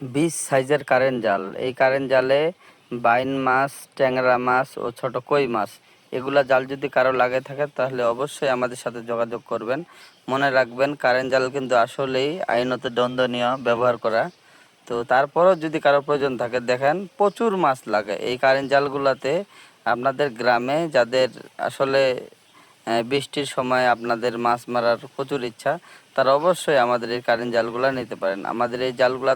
বিশ সাইজের কারেন্ট জাল। এই কারেন্ট জালে বাইন মাছ, ট্যাংরা মাছ ও ছোট কই মাছ, এগুলা জাল যদি কারও লাগে থাকে তাহলে অবশ্যই আমাদের সাথে যোগাযোগ করবেন। মনে রাখবেন কারেন্ট জাল কিন্তু আসলেই আইনত দণ্ডনীয় ব্যবহার করা। তো তারপরও যদি কারও প্রয়োজন থাকে, দেখেন প্রচুর মাছ লাগে। এই কারেন্ট জালগুলোতে আপনাদের গ্রামে যাদের আসলে বৃষ্টির সময় আপনাদের মাছ মারার প্রচুর ইচ্ছা, তারা অবশ্যই আমাদের এই কারেন্ট জালগুলো নিতে পারেন। আমাদের এই জালগুলা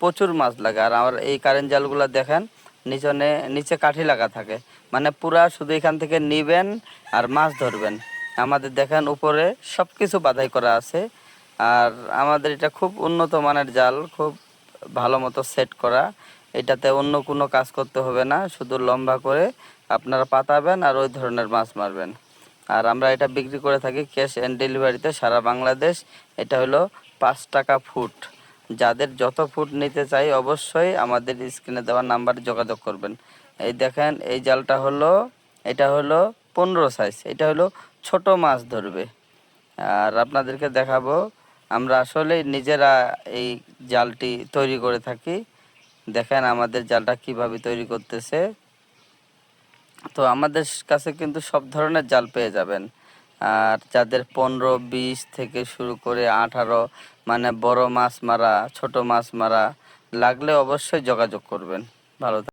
প্রচুর মাছ লাগে। আর আমার এই কারেন্ট জালগুলো দেখেন, নিচনে, নিচে কাঠি লাগা থাকে। মানে পুরা শুধু এখান থেকে নিবেন আর মাছ ধরবেন। আমাদের দেখেন উপরে সব কিছু বাধাই করা আছে। আর আমাদের এটা খুব উন্নত মানের জাল, খুব ভালো মতো সেট করা। এটাতে অন্য কোনো কাজ করতে হবে না, শুধু লম্বা করে আপনারা পাতাবেন আর ওই ধরনের মাছ মারবেন। আর আমরা এটা বিক্রি করে থাকি ক্যাশ অ্যান্ড ডেলিভারিতে সারা বাংলাদেশ। এটা হলো পাঁচ টাকা ফুট। যাদের যত ফুট নিতে চাই অবশ্যই আমাদের স্ক্রিনে দেওয়া নাম্বারে যোগাযোগ করবেন। এই দেখেন, এই জালটা হলো, এটা হলো পনেরো সাইজ এটা হলো ছোট মাছ ধরবে। আর আপনাদেরকে দেখাবো, আমরা আসলে নিজেরা এই জালটি তৈরি করে থাকি। দেখেন আমাদের জালটা কীভাবে তৈরি করতেছে। তো আমাদের কাছে কিন্তু সব ধরনের জাল পেয়ে যাবেন। আর যাদের পনেরো, বিশ থেকে শুরু করে আঠারো মানে বড় মাছ মারা ছোট মাছ মারা লাগলে অবশ্যই যোগাযোগ করবেন। ভালো